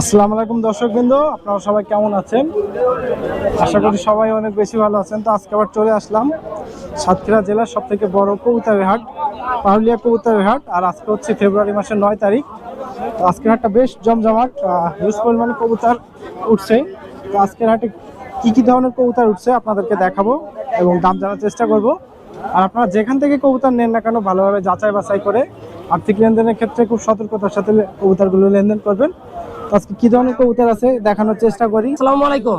আসসালামু আলাইকুম দর্শকবৃন্দ, আপনারা সবাই কেমন আছেন? আশা করি সবাই অনেক বেশি ভালো আছেন। তো আজকে আবার চলে আসলাম সাতক্ষীরা জেলার সব থেকে বড় কবুতরের হাট, পাহাড়িয়া কবুতরের হাট, আর আজকে হচ্ছে ফেব্রুয়ারি মাসের নয় তারিখ। তো আজকের হাটটা বেশ জমজমাট হিউজ পরিমাণে কবুতর উঠছে। তো আজকের হাটে কী কী ধরনের কবুতর উঠছে আপনাদেরকে দেখাবো এবং দাম জানার চেষ্টা করব। আর আপনারা যেখান থেকে কবুতর নেন না কেন, ভালোভাবে যাচাই বাছাই করে আর্থিক লেনদেনের ক্ষেত্রে খুব সতর্কতার সাথে কবুতরগুলো লেনদেন করবেন। আজকে কি ধরনের কবুতর আছে? দেখানোর চেষ্টা করি। আসসালামু আলাইকুম।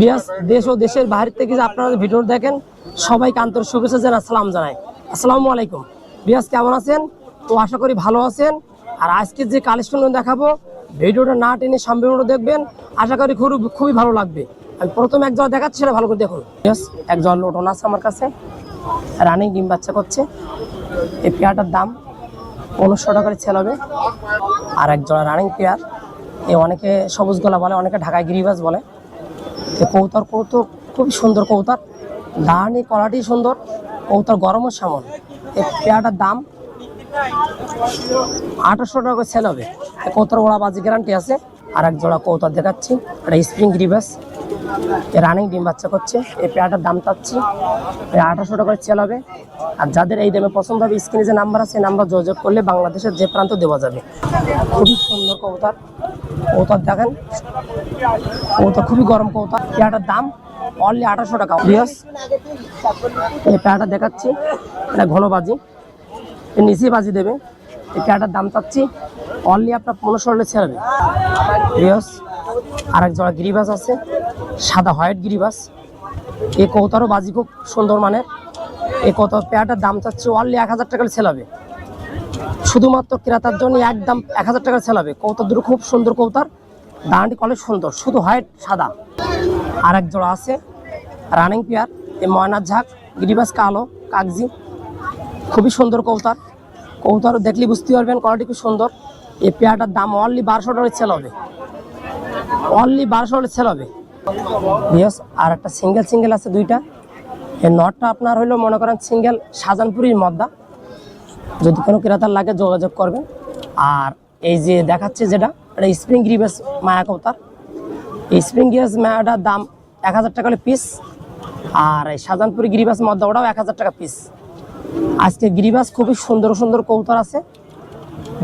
বিয়াস, দেশ ও দেশের বাইরে থেকে যে আপনারা ভিডিও দেখেন, সবাইকে আন্তরিক শুভেচ্ছা জানাই, আসসালাম জানাই। আসসালামু আলাইকুম। বিয়াস, কেমন আছেন? তো আশা করি ভালো আছেন। আর আজকে যে কালেকশন দেখাবো, ভিডিওটা না টেনে সম্পূর্ণ দেখবেন। আশা করি খুব খুবই ভালো লাগবে। আমি প্রথম এক জল দেখাচ্ছি, সেটা ভালো করে দেখুন। বিয়াস এক জল লোটন আছে আমার কাছে। রানিং ডিম বাচ্চা করছে। এই পেয়ারটার দাম পনেরোশো টাকার ছেল হবে আর এক জোড়া রানিং পেয়ার এ অনেকে সবুজ গলা বলে, অনেকে ঢাকায় গিরিবাজ বলে। এ কৌতার কৌতো খুবই সুন্দর কৌতার। দাহানি কলাটি সুন্দর, কৌতার গরমও সামন। এই পেয়ারটার দাম আঠারোশো টাকা সেল হবে কৌতার ওড়া বাজি গ্যারান্টি আছে। আর এক জোড়া কৌতার দেখাচ্ছি, এটা স্প্রিং গিরিবাস রানিং ডিম বাচ্চা করছে। এই পেয়ারটার দাম চাচ্ছি। এই আঠারোশো টাকা করে সেল হবে। আর যাদের এই দামে পছন্দ হবে, স্ক্রিনে যে নাম্বার আছে নাম্বার যোগাযোগ করলে বাংলাদেশের যে প্রান্ত দেওয়া যাবে। খুবই সুন্দর কবুতর। কবুতর দেখেন, কবুতর খুবই গরম কবুতর। পেয়ারটার দাম অনলি আঠারোশো টাকা। বিয়স এই পেয়ারটা দেখাচ্ছি। এটা ঘন বাজি। নিচেই বাজি দেবে। এই পেয়ারটার দাম চাচ্ছি। অনলি আপনার পনেরোশো হলে ছেড়ে বিয়স আর এক জোড়া গিরিবাস আছে। সাদা হোয়াইট গিরিবাস। এ কৌতারও বাজি খুব সুন্দর মানের। এই কত পেয়ারটার দাম চাচ্ছে অনলি এক হাজার টাকা ছেলাবে। শুধুমাত্র ক্রেতার জন্য একদম এক হাজার টাকা ছেলাবে। কৌতার দুটো খুব সুন্দর কৌতার। দাঁড়াটি কলে সুন্দর। শুধু হোয়াইট, সাদা। আর এক জোড়া আছে রানিং পেয়ার এ ময়নার ঝাঁক, গিরিবাস কালো, কাগজি। খুবই সুন্দর কৌতার। কৌতার দেখলে বুঝতে পারবেন কোয়ালিটি খুব সুন্দর। এই পেয়ারটার দাম অনলি বারোশো টাকা ছেল হবে অনলি বারোশো টাকা ছেল হবে আর একটা সিঙ্গেল সিঙ্গেল আছে দুইটা। এই নটটা আপনার হইল মনে করেন সিঙ্গেল শাহজাহানপুরির মদ্দা। যদি কোনো ক্রেতার লাগে যোগাযোগ করবেন। আর এই যে দেখাচ্ছে যেটা, এটা স্প্রিং গ্রিবাস মায়া কৌতার এই স্প্রিং গ্রিবাস মায়াটার দাম এক হাজার টাকা পিস আর এই শাহজাহানপুরি গিরিবাস মদ্দা ওটাও এক হাজার টাকা পিস আজকে গিরিবাস খুবই সুন্দর সুন্দর কৌতার আছে।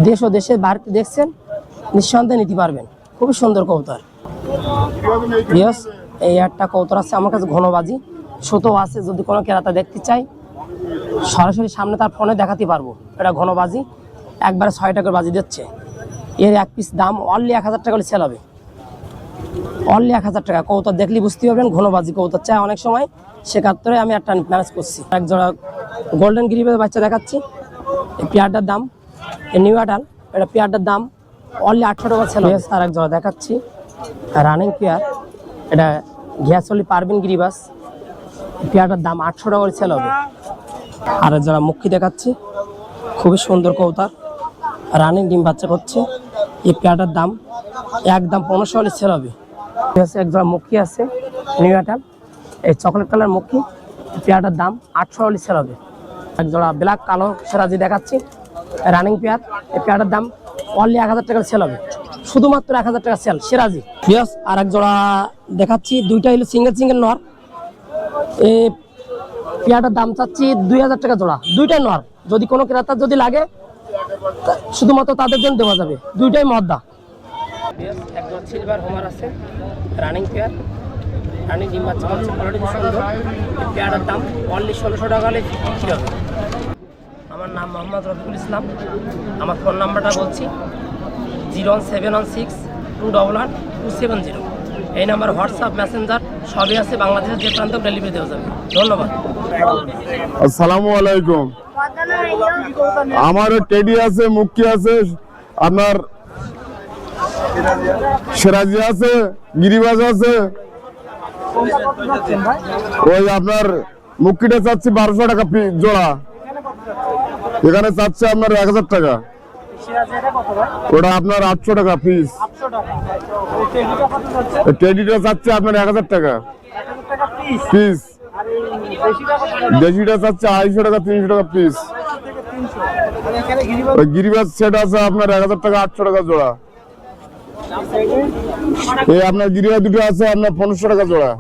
দেশ ও দেশের বাড়িতে দেখছেন, নিঃসন্দেহে নিতে পারবেন। খুবই সুন্দর কৌতার ইয়েস এই একটা কৌতর আছে, আমার কাছে ঘনবাজি। সুতো আছে, যদি কোনো কেরাতা দেখতে চাই সরাসরি সামনে তার ফোনে দেখাতে পারব। এটা ঘনবাজি, একবারে ছয় টাকার বাজি দিচ্ছে। এর এক পিস দাম অনলি এক হাজার টাকা সেল হবে। অনলি এক হাজার টাকা। কৌতর দেখলে বুঝতে পারবেন, ঘনবাজি কৌতর চাই অনেক সময়। সেক্ষেত্রে আমি একটা ম্যানেজ করছি। এক জোড়া গোল্ডেন গ্রিপের বাচ্চা দেখাচ্ছি। পেয়ারটার দাম নিউ আডাল এটা পেয়ারটার দাম অনলি আটশো টাকা সেল আর এক জোড়া দেখাচ্ছি। রানিং পেয়ার এটা ঘিয়াচলি পারবিন গিরিবাস পেয়ারটার দাম আটশো টাকা সেল হবে। আর যারা মুখী দেখাচ্ছি, খুবই সুন্দর কৌতার রানিং ডিম বাচ্চা করছে। এই পেয়ারটার দাম একদম পনেরোশো হলে সেল হবে। ঠিক আছে, এক জোড়া মুখী আছে নিউ এই চকলেট কালার মুখী পেয়ারটার দাম আটশো হলে সেল হবে। এক জোড়া ব্ল্যাক কালো, সেরা সেরাজি দেখাচ্ছি রানিং পেয়ার এই পেয়ারটার দাম অনলি এক হাজার টাকার সেল হবে। শুধুমাত্র এক হাজার টাকা সেল সেরাজি। ইয়েস আর এক জোড়া দেখাচ্ছি, দুইটা হলো সিঙ্গেল সিঙ্গেল নর। এই পেয়াটার দাম চাচ্ছি দুই হাজার টাকা জোড়া, দুইটাই নর। যদি কোনো ক্রেতার যদি লাগে শুধুমাত্র তাদের জন্য দেওয়া যাবে, দুইটাই মদ্দা। আছে রানিং দাম ষোলোশো টাকা আমার নাম মোহাম্মদ রফিকুল ইসলাম, আমার ফোন নাম্বারটা বলছি। Zero one seven one six two double one two seven zero. এই নাম্বার হোয়াটসঅ্যাপ, মেসেঞ্জার, সবই আছে বাংলাদেশের যে প্রান্ত ডেলিভারি দেওয়া যাবে। ধন্যবাদ। আসসালামু আলাইকুম। আমার টেডি আছে মুক্তি আছে, আপনার সেরাজি আছে, গিরিবাজ আছে। ওই আপনার মুক্তিটা চাচ্ছি বারোশো টাকা জোড়া। এখানে চাচ্ছে আপনার এক হাজার টাকা। ওটা আপনার আটশো টাকা পিস টেডিটা চাচ্ছে আপনার এক হাজার টাকা। পিস দেশিটা চাচ্ছে আড়াইশো টাকা তিনশো টাকা পিস ওই গিরিবাজ সেট আছে আপনার এক হাজার টাকা আটশো টাকা জোড়া। এই আপনার গিরিয়া দুটো আছে আপনার পনেরোশো টাকা জোড়া।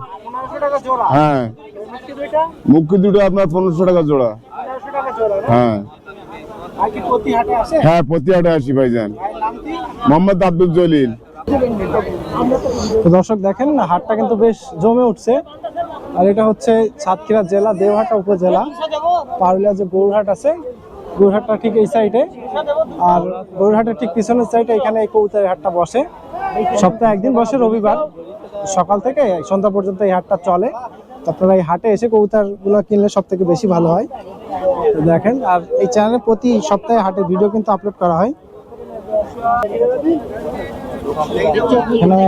হ্যাঁ। মুক্তি দুইটা? মুখি দুটো আপনার পনেরোশো টাকা জোড়া? হ্যাঁ আর কি প্রতি হাটে আসে হ্যাঁ প্রতি হাটে আসি? ভাইজান। মোহাম্মদ আব্দুল জলিল। তো দর্শক দেখেন না হাটটা কিন্তু বেশ জমে উঠছে। আর এটা হচ্ছে সাতক্ষীরা জেলা দেওহাটা উপজেলা। পারুলিয়া যে গৌরহাট আছে গৌরহাটটা ঠিক এই সাইডে আর গৌরহাটের ঠিক পিছনের সাইডে এখানে এই কৌতারি হাটটা বসে। সপ্তাহে একদিন বসে রবিবার। সকাল থেকে সন্ধ্যা পর্যন্ত এই হাটটা চলে। আপনারা এই হাটে এসে কবুতরগুলো কিনলে সব থেকে বেশি ভালো হয়। দেখেন, আর এই চ্যানেলে প্রতি সপ্তাহে হাটের ভিডিও কিন্তু আপলোড করা হয়।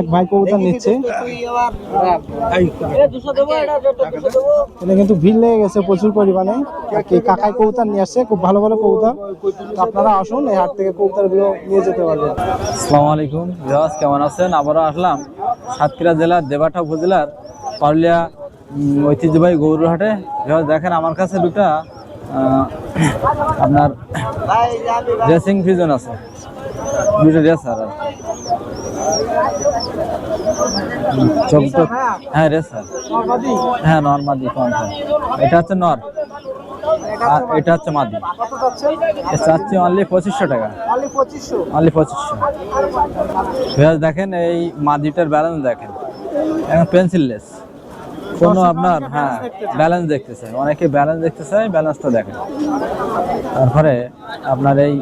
এক ভাই নিচ্ছে। কিন্তু ভিড় লেগে গেছে প্রচুর পরিমাণে। নিয়ে খুব ভালো ভালো আপনারা আসুন, এই হাট থেকে নিয়ে যেতে পারবেন। কেমন আছেন? আবারও আসলাম সাতক্ষীরা জেলার দেবাটা উপজেলার পারুলিয়া ঐতিহ্যবাহী গৌরহাটে রিয়াজ দেখেন আমার কাছে দুটা আপনার ড্রেসিং ফিজন আছে। দুটো রেসার আর। চোখ তো হ্যাঁ রেসার হ্যাঁ নর মাদি কনফার্ম এটা হচ্ছে নর। আর এটা হচ্ছে মাদি। চাচ্ছি অনলি পঁচিশশো টাকা। অনলি পঁচিশশো। দেখেন এই মাদিটার ব্যালেন্স দেখেন। এখন পেন্সিললেস কোনো আপনার হ্যাঁ ব্যালেন্স দেখতে চাই। অনেকে ব্যালেন্স দেখতে চায় ব্যালেন্সটা দেখেন তারপরে আপনার এই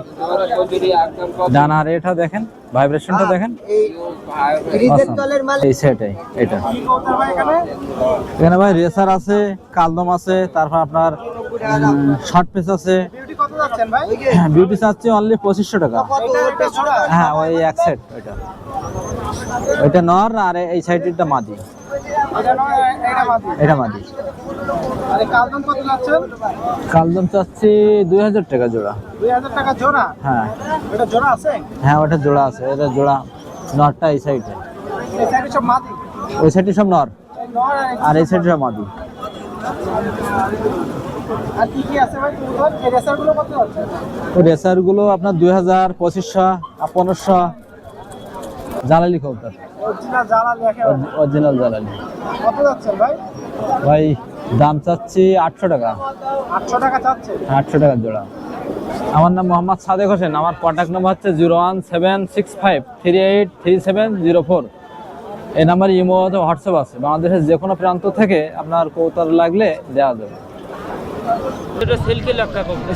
ডানা রেটটা দেখেন ভাইব্রেশনটা দেখেন। এই সেটাই এটা। এখানে ভাই রেসার আছে কালদম আছে তারপর আপনার শর্ট পিস আছে। বিউটি চাচ্ছি অনলি পঁচিশশো টাকা। হ্যাঁ ওই এক সেট ওইটা ওইটা নর আর এই সাইডটা মাদি। এটা মাদি কালদম চাচ্ছি দুই হাজার টাকা জোড়া। টাকা জোড়া? হ্যাঁ। এটা জোড়া আছে? হ্যাঁ ওটা জোড়া আছে। এটা জোড়া নরটা এই সাইডে ওই সাইডে সব নর। আর এই- সাইডে সব মাদি। রেসারগুলো আপনার দুই হাজার পঁচিশশো পনেরোশো। জ্বালালি কবুতর। অরিজিনাল জ্বালালি কত যাচ্ছেন ভাই? ভাই দাম চাচ্ছি আটশো টাকা। আটশো টাকা চাচ্ছে? আটশো টাকা জোড়া। আমার নাম মোহাম্মদ সাদেক হোসেন। আমার কন্ট্যাক্ট নম্বর হচ্ছে zero one seven six five three eight three seven zero four এই নাম্বার ইমো অথবা হোয়াটসঅ্যাপ আছে। বাংলাদেশের যে কোনো প্রান্ত থেকে আপনার কৌতার লাগলে দেওয়া যাবে।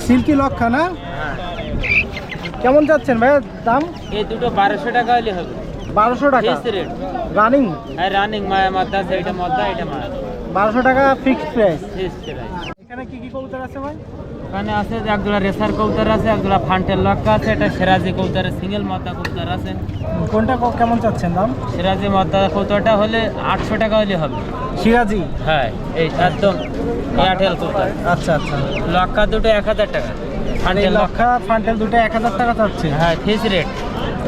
সিল্কি লক্ষা না? কেমন যাচ্ছেন ভাই? দাম? এই দুটো বারোশো টাকা হলে হবে। বারোশো টাকা। রানিং হ্যাঁ রানিং মায়া মাদ্দা এটা মদ্দা এটা মায়া। বারোশো টাকা ফিক্সড প্রাইস ফিক্স প্রাইস এখানে কি কি কবুতর আছে ভাই? ওখানে আছে যে একজোড়া রেসার কৌতার আছে একজোড়া ফান্টেল লক্কা আছে এটা সেরাজি কৌতারের সিঙ্গেল মদ্দা কৌতার আছে। কোনটা কেমন চাচ্ছেন দাম? সেরাজি মদ্দা কৌতারটা হলে আটশো টাকা হলে হবে। সিরাজি? হ্যাঁ এই একদম এয়ারটেল কৌতার আচ্ছা আচ্ছা। লক্কা দুটো এক হাজার টাকা। ফান্টেল লক্কা। ফান্টেল দুটো এক হাজার টাকা চাচ্ছে। হ্যাঁ ফিক্স রেট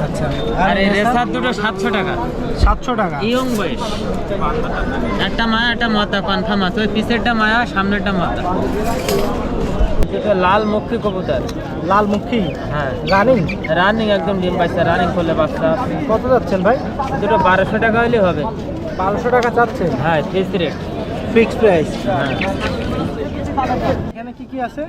আচ্ছা। আর এই রেসার দুটো সাতশো টাকা। সাতশো টাকা। ইয়ং বয়স। একটা মায়া একটা মাতা কনফার্ম আছে ওই পিছেরটা মায়া সামনেরটা এটা লাল মুখী কবুতর। লাল মুখী? হ্যাঁ। রানিং? রানিং একদম ডিম রানিং করলে বাচ্চা। কত যাচ্ছেন ভাই? দুটো বারোশো টাকা হলে হবে। বারোশো টাকা চাচ্ছে হ্যাঁ ফিক্স রেট ফিক্সড প্রাইস হ্যাঁ। এখানে কি কি আছে?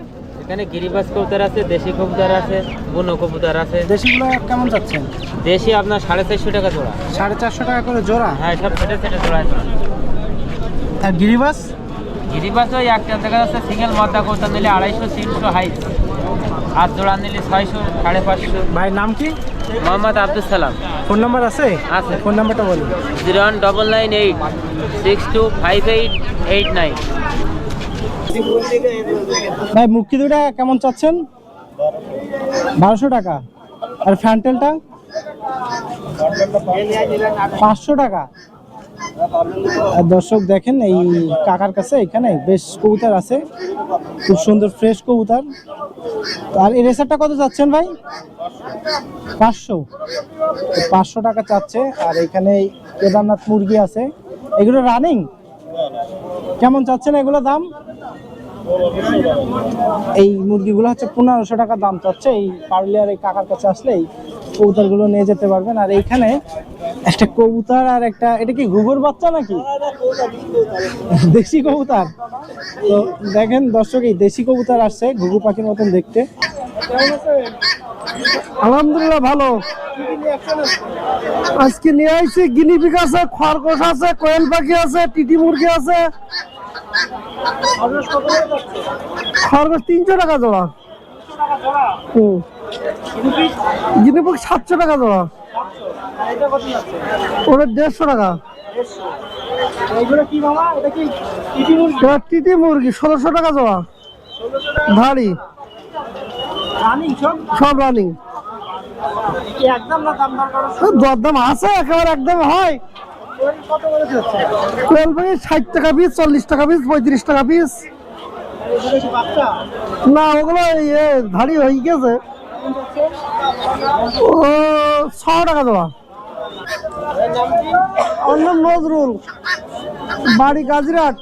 এখানে গিরিবাস কবুতর আছে দেশি কবুতর আছে বুনো কবুতর আছে। দেশিগুলো কেমন চাচ্ছেন দেশি আপনার সাড়ে চারশো টাকা জোড়া। সাড়ে চারশো টাকা করে জোড়া? হ্যাঁ সব সেটা সেটা জোড়া আর গিরিবাস গিরিবাস ওই একটা দেখা যাচ্ছে সিঙ্গেল মদ্দা কবুতর নিলে আড়াইশো তিনশো হাইট আর জোড়া নিলে ছয়শো সাড়ে পাঁচশো। ভাইয়ের নাম কি? মোহাম্মদ আব্দুল সালাম। ফোন নাম্বার আছে? আছে। ফোন নাম্বারটা বলুন zero one double nine eight six two five eight eight nine. ভাই, মুক্তি দুটা কেমন চাচ্ছেন? বারোশো টাকা। আর ফ্যান্টেলটা? পাঁচশো টাকা। দর্শক দেখেন, এই কাকার কাছে এখানে বেশ কবুতর আছে। খুব সুন্দর ফ্রেশ কবুতর। আর এই রেসারটা কত চাচ্ছেন ভাই? পাঁচশো। পাঁচশো টাকা চাচ্ছে। আর এখানে কেদারনাথ মুরগি আছে। এগুলো রানিং কেমন চাচ্ছেন এগুলো দাম? এই মুরগিগুলো হচ্ছে পনেরোশো টাকা দাম চাচ্ছে। এই পারুলিয়ার এই কাকার কাছে আসলে এই কবুতরগুলো নিয়ে যেতে পারবেন। আর এইখানে একটা কবুতর আর একটা, এটা কি ঘুঘুর বাচ্চা নাকি? দেশি কবুতর। তো দেখেন দর্শক, এই দেশি কবুতর আসছে ঘুঘু পাখির মতন দেখতে। আলহামদুলিল্লাহ ভালো। আজকে নিয়ে আইছি গিনিপিগ আছে খরগোশ আছে, কোয়েল পাখি আছে, টিটি মুরগি আছে। খরগোশ তিনশো টাকা জোড়া। হুম। সাতশো টাকা জোড়া। ওটা দেড়শো টাকা। টিটি মুরগি ষোলোশো টাকা জোড়া। ভারী সব রানিং দরদাম আছে একেবারে একদম হয়। কোয়েল ষাট টাকা পিস চল্লিশ টাকা পিস পঁয়ত্রিশ টাকা পিস না ওগুলো ইয়ে ভারী হয়ে গেছে। ও ছ টাকা দেওয়া। আমার নাম নজরুল। বাড়ি গাজিরাট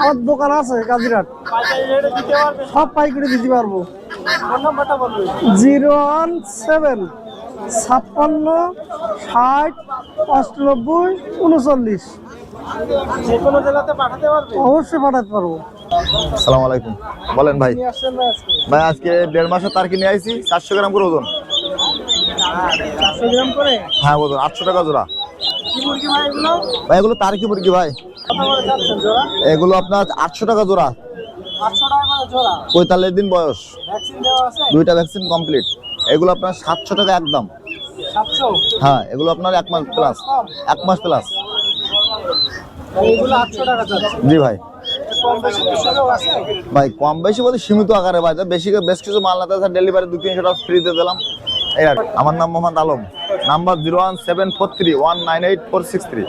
আমার দোকান আছে গাজিরাট সব পাইকারি দিতে পারব। Zero one seven. ছাপ্পান্ন ষাট অষ্টানব্বই উনচল্লিশ। অবশ্যই পাঠাতে পারব। সালাম আলাইকুম। বলেন ভাই। ভাই আজকে দেড় মাসের তার কিনে আইছি চারশো গ্রাম করে ওজন। গ্রাম করে? হ্যাঁ ওজন আটশো টাকা জোড়া। ভাই এগুলো? তার কি মুরগি ভাই। এগুলো আপনার আটশো টাকা জোড়া। পঁয়তাল্লিশ দিন বয়স। ভ্যাকসিন দেওয়া আছে? দুইটা ভ্যাকসিন কমপ্লিট। এগুলো আপনার সাতশো টাকা একদম। হ্যাঁ এগুলো আপনার এক মাস প্লাস এক মাস প্লাস জি ভাই। কম বেশি সুযোগ আছে? ভাই কম বেশি বলতে সীমিত আকারে ভাই। বেশি বেশ কিছু মাল না তাছাড়া ডেলিভারি দু তিনশো টাকা ফ্রিতে দিলাম। এই আর আমার নাম Mohammad Alam. Number zero one seven four three one nine eight four six three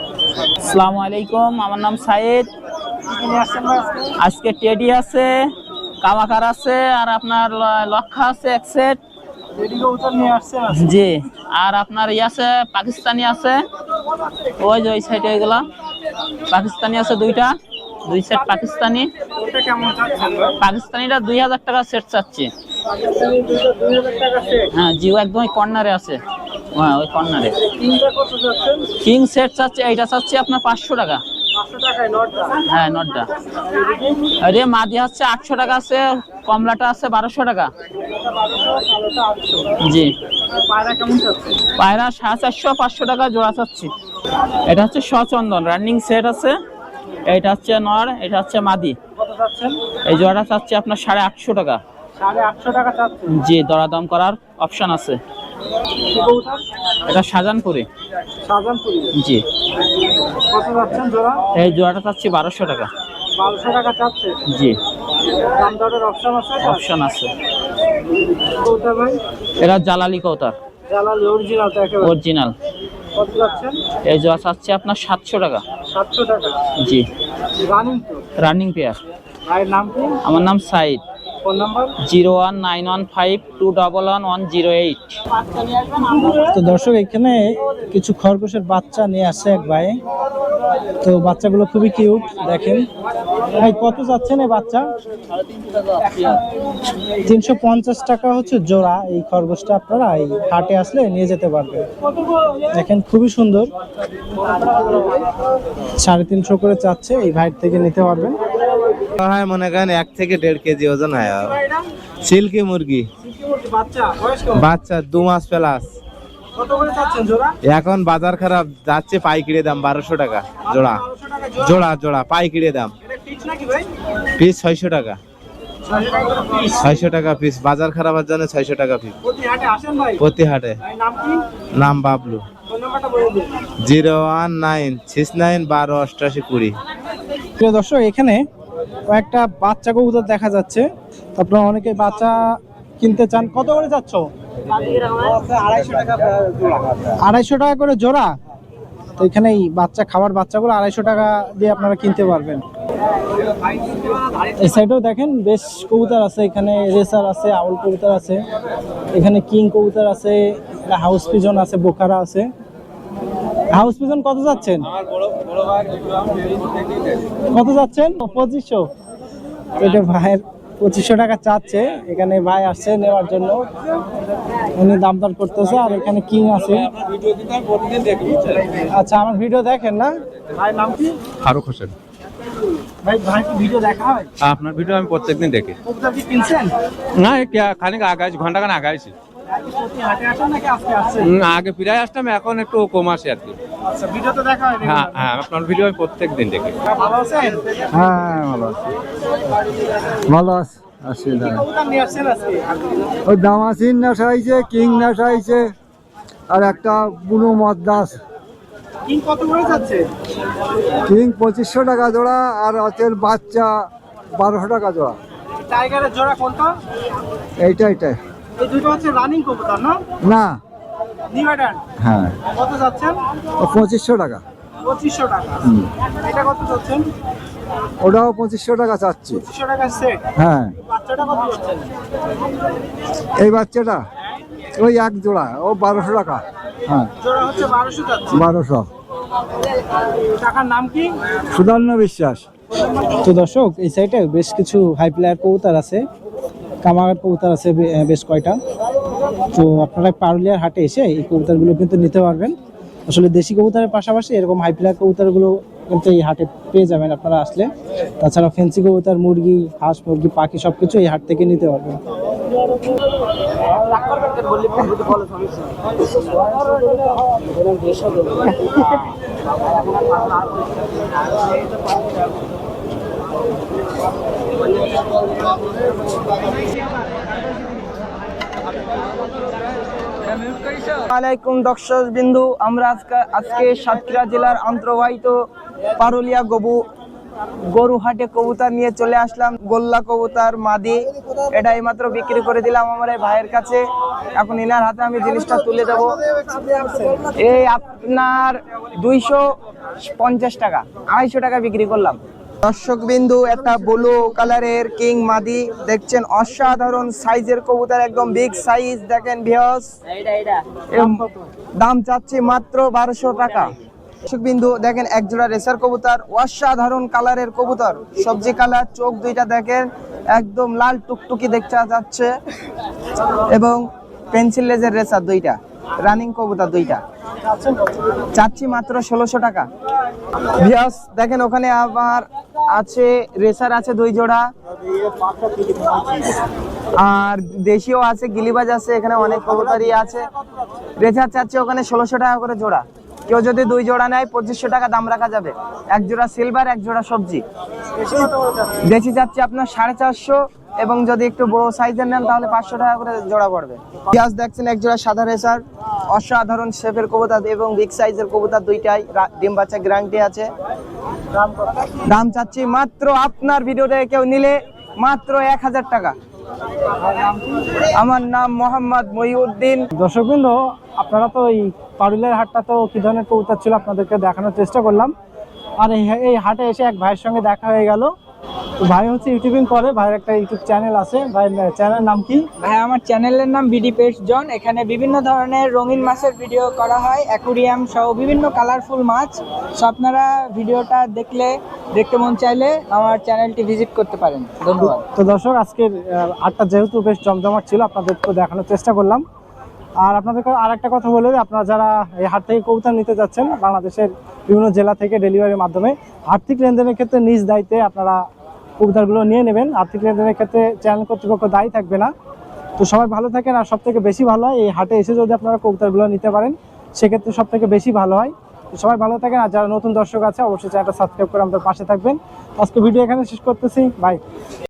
আসসালামু আলাইকুম আমার নাম সাইদ আজকে আজকে টেডি আছে কামাকার আছে আর আপনার ল- লক্ষা আছে এক সেট জি। আর আপনার ই আছে পাকিস্তানি আছে। ওই যে ওই সাইডে এগুলা। পাকিস্তানি আছে দুইটা। দুই সেট পাকিস্তানি। পাকিস্তানিটা দুই হাজার টাকা সেট চাচ্ছি। হ্যাঁ জিও একদম ওই কর্নারে আছে। হ্যাঁ ওই কর্নারে কিং সেট চাচ্ছে এইটা চাচ্ছি আপনার পাঁচশো টাকা। হ্যাঁ নটটা। আরে মাদি হচ্ছে আটশো টাকা আছে কমলাটা আছে বারোশো টাকা। জি। পায়রা সাড়ে চারশো পাঁচশো টাকা জোড়া চাচ্ছি। এটা হচ্ছে সচন্দন রানিং সেট আছে। এটা হচ্ছে নর এটা হচ্ছে মাদি। এই জোড়াটা চাচ্ছি আপনার সাড়ে আটশো টাকা। সাড়ে আটশো টাকা জি দরাদম করার অপশন আছে। এটা শাহজাহানপুরে। শাহজাহানপুরি? জি। কত যাচ্ছেন জোড়া? এই জোড়াটা চাচ্ছি বারোশো টাকা। বারোশো টাকা চাচ্ছে? জি। দাম দরের অপশন আছে অপশন আছে। কবুতর ভাই? এরা জালালি কৌতার জালালি অরিজিনাল তো একেবারে। অরিজিনাল কত যাচ্ছেন এই জোড়া চাচ্ছি আপনার সাতশো টাকা। সাতশো টাকা। জি। রানিং রানিং পেয়ার ভাইয়ের নাম কি? আমার নাম Saeed. Zero one nine one five two double one one zero eight. তো দর্শক এখানে কিছু খরগোশের বাচ্চা নিয়ে আসছে এক ভাই। তো বাচ্চাগুলো খুবই কিউট দেখেন। ভাই কত যাচ্ছেন এই বাচ্চা? তিনশো পঞ্চাশ টাকা হচ্ছে জোড়া এই খরগোশটা আপনারা এই হাটে আসলে নিয়ে যেতে পারবেন। দেখেন খুবই সুন্দর। সাড়ে তিনশো করে চাচ্ছে এই ভাইয়ের থেকে নিতে পারবেন। হয় মনে করেন এক থেকে দেড় কেজি ওজন হয়। সিল্কি মুরগি। বাচ্চা, দু মাস প্লাস। এখন বাজার খারাপ, যাচ্ছে পাইকিরি দাম, বারোশো টাকা, জোড়া। জোড়া জোড়া, পাইকিরি দাম। পিস ছয়শো টাকা। ছয়শো টাকা পিস, বাজার খারাপের জন্য ছয়শো টাকা পিস। প্রতি হাটে। নাম Bablu. Zero one nine, six nine, বারো, অষ্টাশি, কুড়ি। দর্শক, এখানে কয়েকটা বাচ্চা কবুতর দেখা যাচ্ছে। আপনারা অনেকে বাচ্চা কিনতে চান। কত করে যাচ্ছ? আড়াইশো টাকা করে জোড়া। তো এখানে এই বাচ্চা, খাবার বাচ্চাগুলো আড়াইশো টাকা দিয়ে আপনারা কিনতে পারবেন। এই সাইডেও দেখেন, বেশ কবুতর আছে। এখানে রেসার আছে, আউল কবুতর আছে। এখানে কিং কবুতর আছে হাউস পিজন আছে, বোকারা আছে। হাউস পিজন কত যাচ্ছেন? কত যাচ্ছেন? পঁচিশশো। এটা ভাইয়ের পঁচিশশো টাকা চাচ্ছে। এখানে ভাই আসছে নেওয়ার জন্য। উনি দাম দর করতেছে আর এখানে কিং আছে। আচ্ছা আমার ভিডিও দেখেন না? ভাই নাম কি? ফারুক হোসেন। ভাই ভাই ভিডিও দেখা হয়? আপনার ভিডিও আমি প্রত্যেকদিন দেখি। কবুতর কি কিনছেন? না কে- খানিক আগাইছি ঘণ্টা খান আগাইছি। আগে প্রায় আসতাম এখন একটু কম আসে আর কি। হয় হ্যাঁ আপনার ভিডিও আমি প্রত্যেক দিন দেখি। ভালো হ্যাঁ ভালো আছে। ভালো আছে দামাসিন হয়েছে কিং আর একটা বুনো মদ্দাস। কিং পঁচিশশো টাকা জোড়া আর অচেল বাচ্চা বারোশো টাকা জোড়া। টাইগারের জোড়া কোনটা? এইটা এইটাই এই দুটো হচ্ছে রানিং কবুতর না? না। নিউ অ্যাডাল্ট হ্যাঁ। কত যাচ্ছেন? পঁচিশশো টাকা। পঁচিশশো টাকা। এটা কত যাচ্ছেন? ওটাও পঁচিশশো টাকা চাচ্ছি। হ্যাঁ। এই বাচ্চাটা ওই এক জোড়া ও বারোশো টাকা। হ্যাঁ। বারোশো যাচ্ছে। টাকার নাম কি? সুধর্ণ বিশ্বাস। তো দর্শক এই সাইডে বেশ কিছু হাই প্লেয়ার কবুতর আছে। কামাগার কবুতর আছে বেশ কয়টা। তো আপনারা পারুলিয়ার হাটে এসে এই কবুতরগুলো কিন্তু নিতে পারবেন। আসলে দেশি কবুতরের পাশাপাশি এরকম হাই প্লেয়ার কবুতরগুলো কিন্তু এই হাটে পেয়ে যাবেন আপনারা আসলে। তাছাড়া ফেন্সি কবুতর, মুরগি, হাঁস, মুরগি, পাখি সব কিছু এই হাট থেকে নিতে পারবেন। আলাইকুম দর্শক বিন্দু, আমরা আজকে সাতক্ষীরা জেলার অন্তর্বাহিত পারুলিয়া গবু গরু হাটে কবুতর নিয়ে চলে আসলাম। গোল্লা কবুতর, মাদি এটা এইমাত্র বিক্রি করে দিলাম আমার এই ভাইয়ের কাছে। এখন ইনার হাতে আমি জিনিসটা তুলে দেব। এই আপনার দুইশো পঞ্চাশ টাকা, আড়াইশো টাকা বিক্রি করলাম। দর্শক বিন্দু একটা ব্লু কালারের কিং মাদি। দেখছেন অসাধারণ সাইজের কবুতর, একদম বিগ সাইজ দেখেন ভিওস দাম চাচ্ছি মাত্র বারোশো টাকা। দর্শক বিন্দু দেখেন এক জোড়া রেসার কবুতর, অসাধারণ কালারের কবুতর। সবজি কালার, চোখ দুইটা দেখেন, একদম লাল টুকটুকি দেখতে যাচ্ছে। এবং পেন্সিল লেজের রেসার দুইটা। রানিং কবুতর দুইটা। চাচ্ছি মাত্র ষোলোশো টাকা। ভিয়াস দেখেন, ওখানে আবার আছে রেসার আছে দুই জোড়া। আর দেশিও আছে, গিলিবাজ আছে, এখানে অনেক কবুতরই আছে। রেসার চাচ্ছে ওখানে ষোলোশো টাকা করে জোড়া। কেউ যদি দুই জোড়া নেয়, পঁচিশশো টাকা দাম রাখা যাবে। এক জোড়া সিলভার এক জোড়া সবজি। দেশি যাচ্ছে আপনার সাড়ে চারশো এবং যদি একটু বড় সাইজের নেন, তাহলে পাঁচশো টাকা করে জোড়া পড়বে। পেঁয়াজ দেখছেন, এক জোড়া সাদা রেসার, অসাধারণ শেপের কবুতর এবং বিগ সাইজের কবুতর দুইটাই ডিম বাচ্চা গ্যারান্টি আছে। দাম চাচ্ছি মাত্র আপনার ভিডিওতে কেউ নিলে মাত্র এক হাজার টাকা। আমার নাম মোহাম্মদ মহিউদ্দিন। দর্শকবৃন্দ আপনারা তো এই পারুলিয়ার হাটটা তো কি ধরনের কবুতর ছিল আপনাদেরকে দেখানোর চেষ্টা করলাম। আর এই হাটে এসে এক ভাইয়ের সঙ্গে দেখা হয়ে গেল। ভাই হচ্ছে ইউটিউবিং করে ভাইয়ের একটা ইউটিউব চ্যানেল আছে। ভাইয়ের চ্যানেলের নাম কি? ভাই আমার চ্যানেলের নাম বিডি পেস্ট জন এখানে বিভিন্ন ধরনের রঙিন মাছের ভিডিও করা হয় অ্যাকুরিয়াম সহ বিভিন্ন কালারফুল মাছ। সো আপনারা ভিডিওটা দেখলে দেখতে মন চাইলে আমার চ্যানেলটি ভিজিট করতে পারেন। ধন্যবাদ। তো দর্শক আজকের আহ, হাটটা যেহেতু বেশ জমজমাট ছিল আপনাদেরকে দেখানোর চেষ্টা করলাম। আর আপনাদেরকে আর একটা কথা বলে আপনারা যারা এই হাট থেকে কবুতর নিতে যাচ্ছেন, বাংলাদেশের বিভিন্ন জেলা থেকে ডেলিভারির মাধ্যমে, আর্থিক লেনদেনের ক্ষেত্রে নিজ দায়িত্বে আপনারা কবুতরগুলো নিয়ে নেবেন। আর্থিক লেনদেনের ক্ষেত্রে চ্যানেল কর্তৃপক্ষ দায়ী থাকবে না। তো সবাই ভালো থাকেন, আর সব থেকে বেশি ভালো হয়, এই হাটে এসে যদি আপনারা কবুতরগুলো নিতে পারেন, সেক্ষেত্রে সব থেকে বেশি ভালো হয়। সবাই ভালো থাকেন, আর যারা নতুন দর্শক আছে, অবশ্যই চ্যানেলটা সাবস্ক্রাইব করে আমাদের পাশে থাকবেন। আজকে ভিডিও এখানে শেষ করতেছি বাই